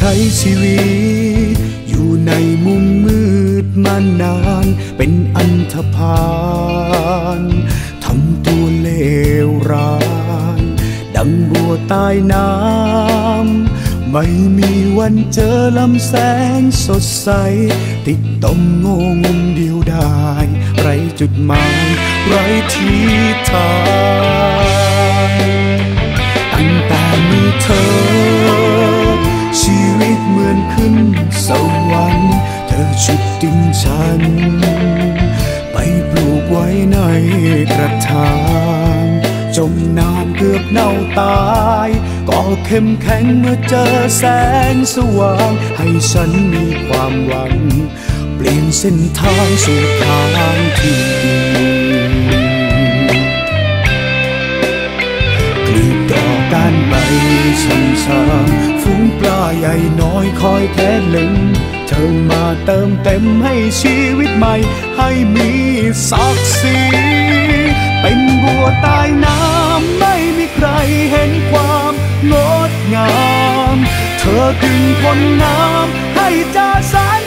ช้ชีวิต อยู่ในมุมมืดมานาน เป็นอันธพาลทำตัวเลวร้าย ดังบัวใต้น้ำ ไม่มีวันเจอลำแสงสดใส ติดตมโงงมเดียวดาย ไรจุดหมาย ไรที่ทางตั้งแต่มีเธอ เหมือนขึ้นสวรรค์เธอชุดดินฉัน ไปปลูกไว้ในกระถางจมน้ำเกือบเน่าตาย ก็เข้มแข็งเมื่อเจอแสงสว่าง ให้ฉันมีความหวัง เปลี่ยนเส้นทางสู่ทางที่ดี ช้ำๆฝูงปลาใหญ่น้อยคอยแทนเล็งเธอมาเติมเต็มให้ชีวิตใหม่ ให้มีศักดิ์ศรีเป็นบัวใต้น้ำไม่มีใครเห็นความงดงาม เธอดึงพ้นน้ำให้จ่าสาย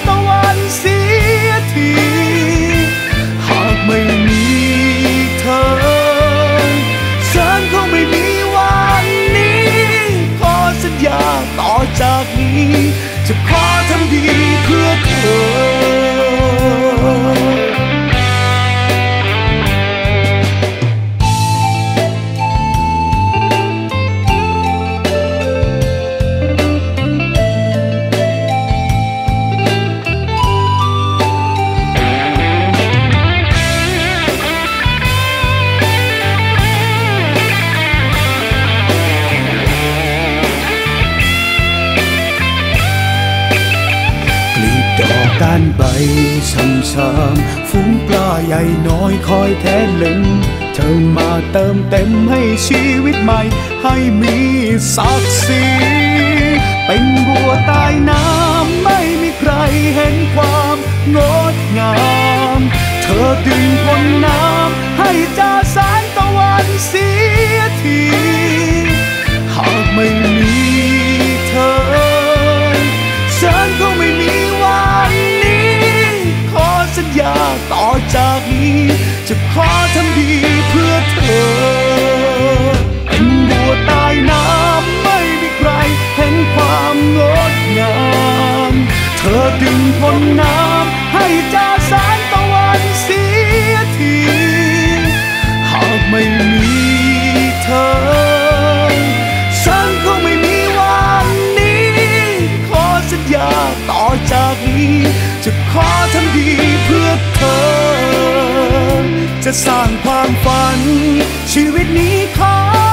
ด้านใบช้ำๆฝูงปลาใหญ่น้อยคอยแทนเล็งเธอมาเติมเต็มให้ชีวิตใหม่ ให้มีศักดิ์ศรีเป็นบัวใต้น้ำไม่มีใครเห็นความงดงาม จะขอทำดีเพื่อเธอ เป็นบัวใต้น้ำไม่มีใครเห็นความงดงาม เธอดึงพ้นน้ำให้จ่าแสงตะวันเสียที หากไม่มีเธอฉันคงไม่มีวันนี้ขอสัญญาต่อจากนี้ จะขอทำดีเพื่อเธอ จะสร้างความฝัน ชีวิตนี้ขอมีแค่เธอ